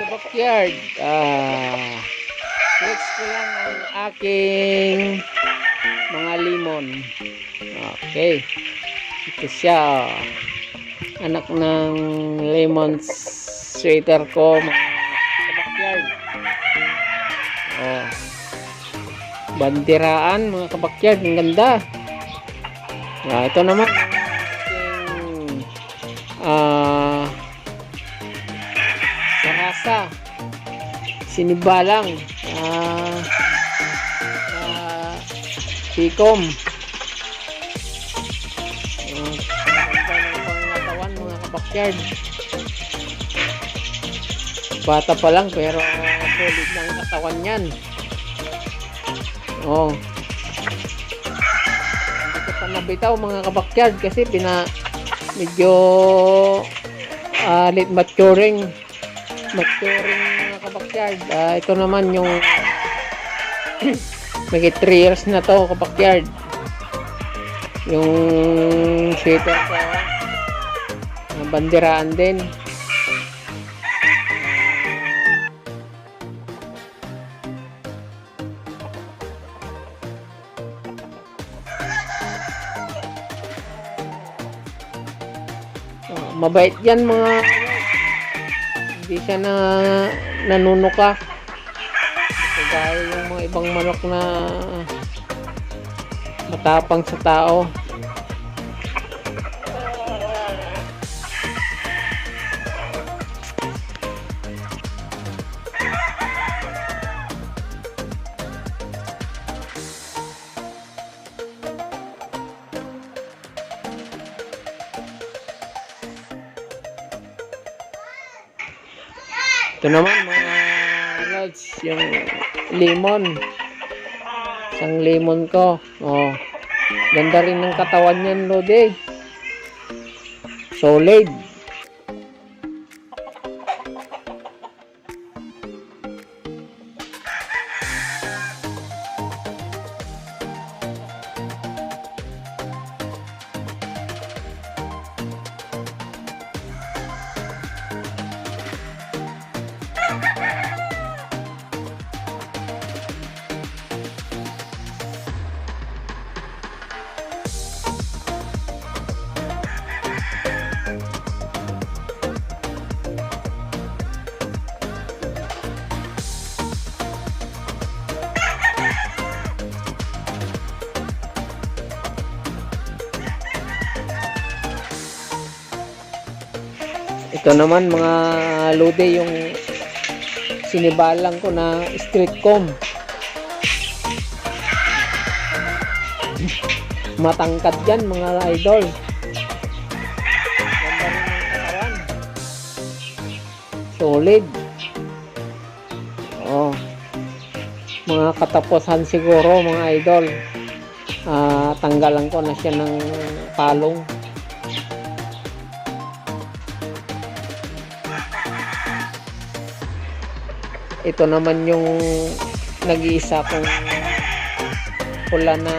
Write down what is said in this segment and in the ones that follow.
backyard. Ah, flex ko lang ang aking mga limon. Okay. Ito siya. Anak ng lemon sweater ko sa backyard. Oh. Bandiraan mga kabakyard. Ang ganda. Ah, ito naman ah sarasa sinibalang ah ah, pikom Ah, ganda ng pangatawan mga kabakyard. Bata pa lang pero solid ng katawan yan oh. Hindi ko pa nabitaw mga kabakyard kasi pina medyo ah, late maturing. Maturing kabakyard Ah, ito naman yung may 3 years na to kabakyard yung sweater ko na bandiraan din. Ah, mabait yan mga hindi siya na nanunuka. Kagaya yung mga ibang manok na matapang sa tao Ito naman mga lods, yung lemon. Isang lemon ko. Oh. Ganda rin ng katawan niyan, Lodi. Solid. Ito naman mga Lodi, yung sinibalang ko na street comb. Matangkad yan mga idol. Solid. Oh. Mga katapusan siguro mga idol. Ah, tanggalan ko na siya ng palong. Ito naman yung nag-iisa kong pula na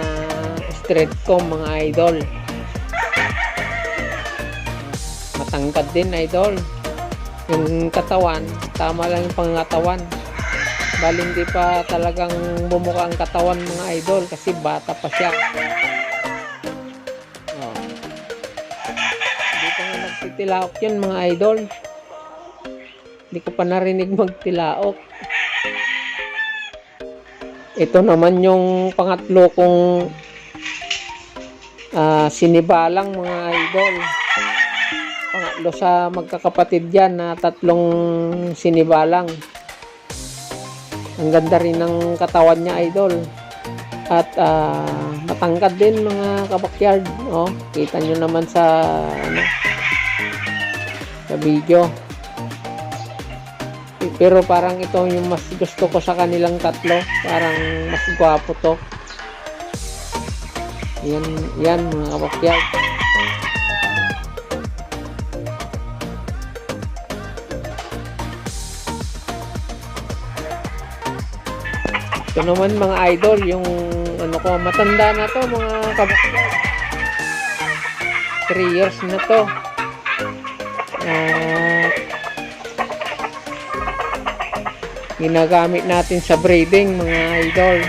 street comb mga idol. Matangkad din idol. Yung katawan tama lang yung pangatawan bali hindi pa talagang bumuka ang katawan mga idol kasi bata pa siya. Oh. hindi pa nga nagtitilaok yun mga idol hindi ko pa narinig magtilaok ito naman yung pangatlo kong ah, sinibalang mga idol. Pangatlo sa magkakapatid yan na tatlong sinibalang. Ang ganda rin ng katawan niya idol. At ah, matangkad din mga kabakyard. Oh, kita nyo naman sa ano, sa video. Pero parang ito yung mas gusto ko sa kanilang tatlo. Parang mas gwapo to. Yan, yan mga kapakyat. Ito naman mga idol, yung ano ko, matanda na to mga kabakyat. 3 years na to. Ah, ginagamit natin sa breeding mga idol.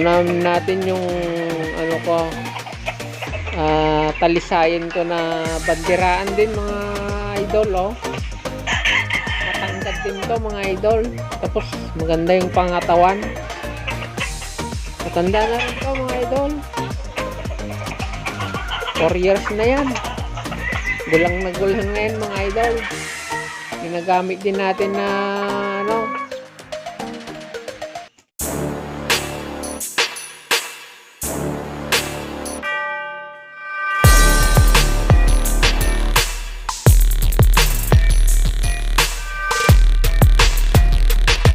Na natin yung ano ko ah, talisayin ko na bandiraan din mga idol oh. Matangkad din to mga idol. Tapos maganda yung pangatawan. Matanda na rin to mga idol. 4 years na yan. Gulang na gulang na mga idol. Ginagamit din natin na